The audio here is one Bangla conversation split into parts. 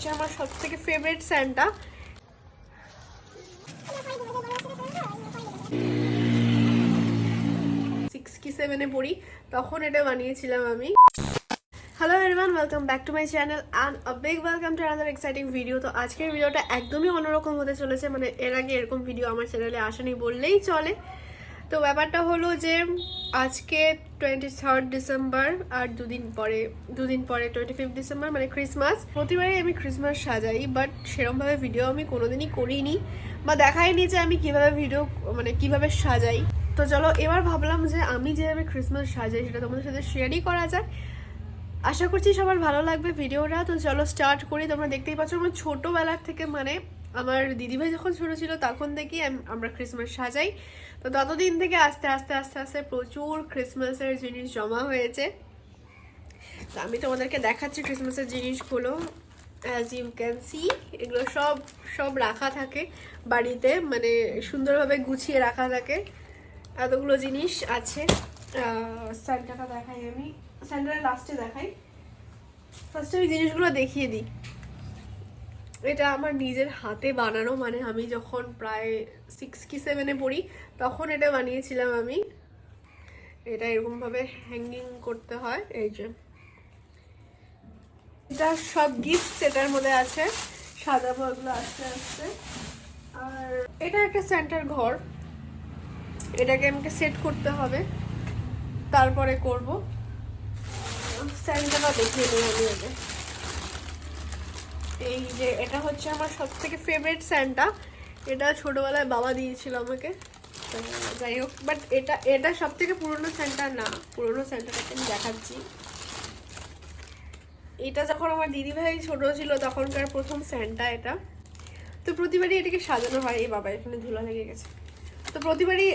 হচ্ছে আমার সব থেকে ফেভারিট স্যান্টা সিক্স কি সেভেনে পড়ি, তখন এটা বানিয়েছিলাম আমি। Hello everyone welcome back to my channel and a big welcome to another exciting video তো আজকের ভিডিওটা একদমই অন্যরকম হতে চলেছে মানে এর আগে এরকম ভিডিও আমার চ্যানেলে আসেনি বললেই চলে। তো ব্যাপারটা হলো যে আজকে টোয়েন্টি থার্ড ডিসেম্বর আর দুদিন পরে দুদিন পরে টোয়েন্টি ফিফথ ডিসেম্বর মানে ক্রিসমাস প্রতিবারই আমি ক্রিসমাস সাজাই বাট সেরমভাবে ভিডিও আমি কোনোদিনই করিনি বা দেখাইনি যে আমি কীভাবে ভিডিও মানে কীভাবে সাজাই। তো চলো, এবার ভাবলাম যে আমি যেভাবে ক্রিসমাস সাজাই সেটা তোমাদের সাথে শেয়ারই করা যায় আশা করছি সবার ভালো লাগবে ভিডিওটা তো চলো স্টার্ট করি। তোমরা দেখতেই পাচ্ছ আমার ছোটোবেলার থেকে মানে আমার দিদিভাই যখন ছোটো ছিল, তখন থেকেই আমরা ক্রিসমাস সাজাই। তো ততদিন থেকে আস্তে আস্তে আস্তে আস্তে প্রচুর ক্রিসমাসের জিনিস জমা হয়েছে। তো আমি তোমাদেরকে দেখাচ্ছি ক্রিসমাসের জিনিসগুলো। অ্যাজ ইউ ক্যান সি এগুলো সব সব রাখা থাকে বাড়িতে মানে সুন্দরভাবে গুছিয়ে রাখা থাকে। এতগুলো জিনিস আছে। স্যান্টাটা দেখাই আমি। স্যান্টাটা লাস্টে দেখাই। ফার্স্টে আমি জিনিসগুলো দেখিয়ে দিই। এটা আমার নিজের হাতে বানানো মানে আমি যখন প্রায় সিক্স কি সেভেনে পড়ি, তখন এটা বানিয়েছিলাম আমি। এটা এরকমভাবে হ্যাঙ্গিং করতে হয়, এই যে। এটা সব গিফট এটার মধ্যে আছে। সাজাবো, এগুলো আস্তে আস্তে। আর এটা একটা সেন্টার ঘর। এটাকে আমাকে সেট করতে হবে। তারপরে করব। স্যান্টাটা দেখিয়ে নিই আমি আগে। এই যে, এটা হচ্ছে আমার সব থেকে ফেভারিট স্যান্টা এটা ছোটবেলায় বাবা দিয়েছিল আমাকে। যাই হোক বাট এটা এটা সব থেকে পুরনো স্যান্টা না, পুরনো স্যান্টাটাকে আমি দেখাচ্ছি। এটা যখন আমার দিদিভাই ছোট ছিল, তখনকার প্রথম স্যান্টা এটা। তো প্রতিবারই এটাকে সাজানো হয়, এই বাবা এখানে ধুলা লেগে গেছে। তো প্রতিবারই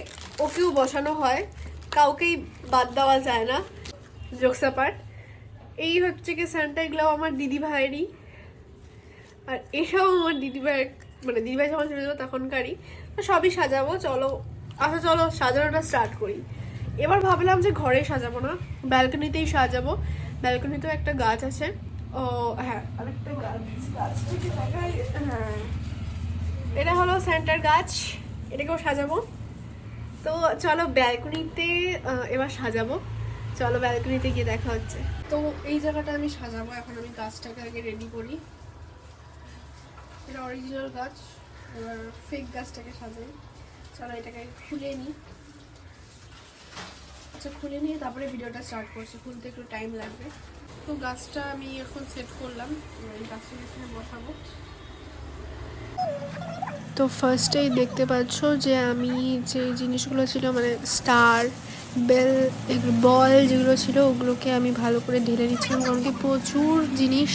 ওকেও বসানো হয়, কাউকেই বাদ দেওয়া যায় না জোকসাপাট এই হচ্ছে কি স্যান্টা এগুলো আমার দিদি ভাইয়েরই আর এসব আমার দিদিভাই মানে দিদিভাই যখন ছিল তখনকারই তো সবই সাজাবো চলো আচ্ছা চলো সাজানোটা স্টার্ট করি। এবার ভাবলাম যে ঘরে সাজাবো না ব্যালকনিতেই সাজাবো। ব্যালকনিতেও একটা গাছ আছে। ও হ্যাঁ। আরেকটা গাছ গাছটা দেখাই? হ্যাঁ। এটা হলো সেন্টার গাছ এটাকেও সাজাবো। তো চলো ব্যালকনিতে এবার সাজাবো। চলো ব্যালকনিতে গিয়ে দেখা হচ্ছে। তো এই জায়গাটা আমি সাজাবো এখন আমি গাছটাকে আগে রেডি করি। এটা অরিজিনাল গাছ, এবার ফেক গাছটাকে সাজাই। চলো এটাকে খুলে নিই। আচ্ছা খুলে নিয়ে তারপরে ভিডিওটা স্টার্ট করছি। খুলতে একটু টাইম লাগবে। তো গাছটা আমি এখন সেট করলাম। গাছটা এখানে বসাবো। তো ফার্স্টেই দেখতে পাচ্ছ যে আমি যে জিনিসগুলো ছিল মানে স্টার বেল বল যেগুলো ছিল, ওগুলোকে আমি ভালো করে ঢেলে নিচ্ছিলাম। কারণ কি প্রচুর জিনিস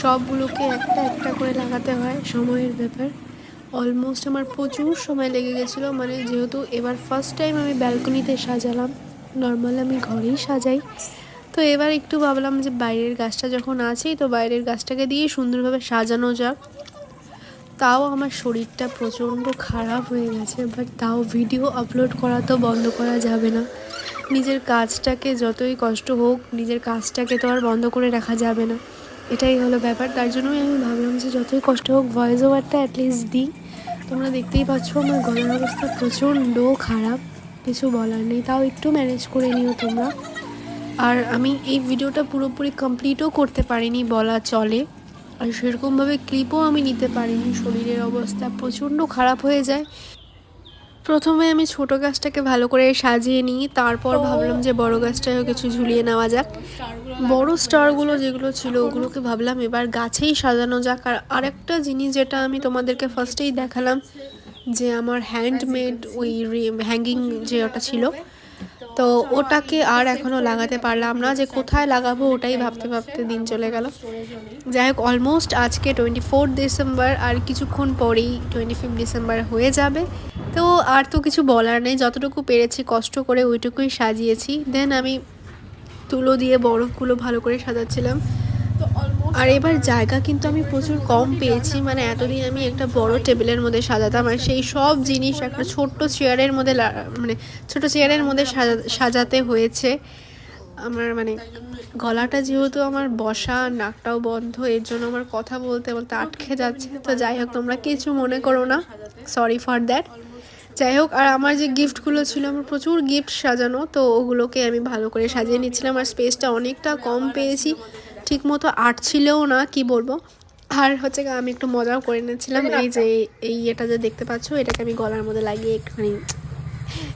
সবগুলোকে একটা একটা করে লাগাতে হয়, সময়ের ব্যাপার। অলমোস্ট আমার প্রচুর সময় লেগে গেছিল মানে যেহেতু এবার ফার্স্ট টাইম আমি ব্যালকনিতে সাজালাম নর্মাল আমি ঘরেই সাজাই। তো এবার একটু ভাবলাম যে বাইরের গাছটা যখন আছেই, তো বাইরের গাছটাকে দিয়ে সুন্দরভাবে সাজানো যাক। তাও আমার শরীরটা প্রচণ্ড খারাপ হয়ে গেছে বাট তাও ভিডিও আপলোড করা তো বন্ধ করা যাবে না। নিজের কাজটাকে যতই কষ্ট হোক, নিজের কাজটাকে তো আর বন্ধ করে রাখা যাবে না। এটাই হলো ব্যাপার। তার জন্যই আমি ভাবলাম যে যতই কষ্ট হোক ভয়েস ওভারটা অ্যাটলিস্ট দিই। তোমরা দেখতেই পাচ্ছ আমার গলার অবস্থা প্রচণ্ড খারাপ, কিছু বলার নেই। তাও একটু ম্যানেজ করে নিও তোমরা। আর আমি এই ভিডিওটা পুরোপুরি কমপ্লিটও করতে পারিনি বলা চলে। আর সেরকমভাবে ক্লিপও আমি নিতে পারিনি। শরীরের অবস্থা প্রচণ্ড খারাপ হয়ে যায়। প্রথমে আমি ছোট গাছটাকে ভালো করে সাজিয়ে নিই তারপর ভাবলাম যে বড় গাছটাও কিছু ঝুলিয়ে নেওয়া যাক। বড় স্টারগুলো যেগুলো ছিল ওগুলোকে ভাবলাম এবার গাছেই সাজানো যাক। আর আরেকটা জিনিস যেটা আমি তোমাদেরকে ফার্স্টেই দেখালাম যে আমার হ্যান্ডমেড ওই হ্যাঙ্গিং যে ওটা ছিল তো ওটাকে আর এখনও লাগাতে পারলাম না যে কোথায় লাগাবো ওটাই ভাবতে ভাবতে দিন চলে গেল। যাই হোক অলমোস্ট আজকে টোয়েন্টি ফোর ডিসেম্বর আর কিছুক্ষণ পরেই টোয়েন্টি ফিফ ডিসেম্বর হয়ে যাবে। তো আর তো কিছু বলার নেই। যতটুকু পেরেছি কষ্ট করে ওইটুকুই সাজিয়েছি। দেন আমি তুলো দিয়ে বরফগুলো ভালো করে সাজাচ্ছিলাম। আর এবার জায়গা কিন্তু আমি প্রচুর কম পেয়েছি। মানে এতদিন আমি একটা বড় টেবিলের মধ্যে সাজাতাম। আর সেই সব জিনিস একটা ছোট্ট চেয়ারের মধ্যে মানে ছোট চেয়ারের মধ্যে সাজা- সাজাতে হয়েছে। আমার মানে গলাটা যেহেতু আমার বসা নাকটাও বন্ধ এর জন্য আমার কথা বলতে বলতে আটকে যাচ্ছে। তো যাই হোক তোমরা কিছু মনে করো না। সরি ফর দ্যাট যাই হোক, আর আমার যে গিফটগুলো ছিল, আমার প্রচুর গিফট সাজানো, তো ওগুলোকে আমি ভালো করে সাজিয়ে নিচ্ছিলাম। আর স্পেসটা অনেকটা কম পেয়েছি ঠিক মতো আটছিলও না, কি বলব? আর হচ্ছে আমি একটু মজাও করে নিচ্ছিলাম। এই যে, এই এটা যে দেখতে পাচ্ছ, এটাকে আমি গলার মধ্যে লাগিয়ে একটুখানি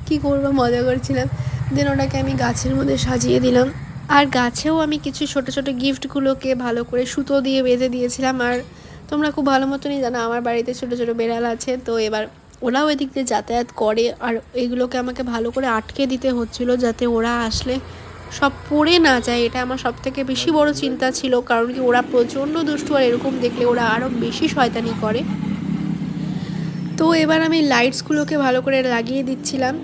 কি করব, মজা করছিলাম। দেন ওটাকে আমি গাছের মধ্যে সাজিয়ে দিলাম। আর গাছেও আমি কিছু ছোট ছোট গিফটগুলোকে ভালো করে সুতো দিয়ে বেঁধে দিয়েছিলাম। আর তোমরা খুব ভালো মতনই জানো, আমার বাড়িতে ছোট ছোট বেড়াল আছে, তো এবার ওরাও এদিক দিয়ে যাতায়াত করে আর এগুলোকে আমাকে ভালো করে আটকে দিতে হচ্ছিল যাতে ওরা আসলে সব পড়ে না যায়। এটা আমার সব থেকে বেশি বড় চিন্তা ছিল, কারণ কি ওরা প্রচণ্ড দুষ্টু আর এরকম দেখলে ওরা আরও বেশি শয়তানি করে। তো এবার আমি লাইটসগুলোকে ভালো করে লাগিয়ে দিচ্ছিলাম।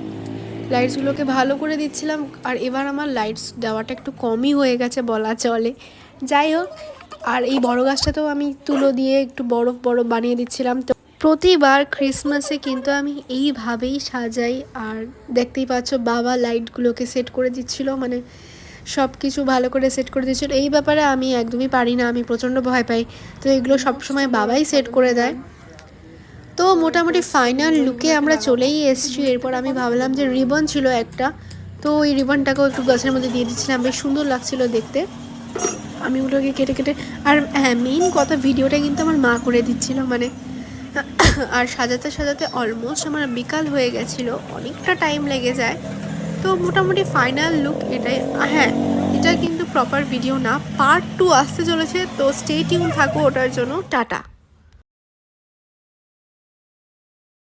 লাইটসগুলোকে ভালো করে দিচ্ছিলাম আর এবার আমার লাইটস দেওয়াটা একটু কমই হয়ে গেছে বলা চলে। যাই হোক, আর এই বড় গাছটাতেও আমি তুলো দিয়ে একটু বরফ বরফ বানিয়ে দিচ্ছিলাম। তো প্রতিবার ক্রিসমাসে কিন্তু আমি এইভাবেই সাজাই। আর দেখতেই পাচ্ছ বাবা লাইটগুলোকে সেট করে দিচ্ছিল মানে সব কিছু ভালো করে সেট করে দিচ্ছিল। এই ব্যাপারে আমি একদমই পারি না, আমি প্রচণ্ড ভয় পাই। তো এগুলো সবসময় বাবাই সেট করে দেয়। তো মোটামুটি ফাইনাল লুকে আমরা চলেই এসেছি। এরপর আমি ভাবলাম যে রিবন ছিল একটা। তো ওই রিবনটাকেও একটু গাছের মধ্যে দিয়ে দিচ্ছিলাম, বেশ সুন্দর লাগছিল দেখতে। আমি ওগুলোকে কেটে কেটে আর হ্যাঁ মেইন কথা ভিডিওটা কিন্তু আমার মা করে দিচ্ছিল মানে সাজাতে সাজাতে অলমোস্ট আমার বিকাল হয়ে গেছিল, অনেকটা টাইম লেগে যায়। তো মোটামুটি ফাইনাল লুক এটাই। হ্যাঁ এটা কিন্তু প্রপার ভিডিও না পার্ট টু আসতে চলেছে, তো স্টে টিউন থাকো ওটার জন্য, টাটা।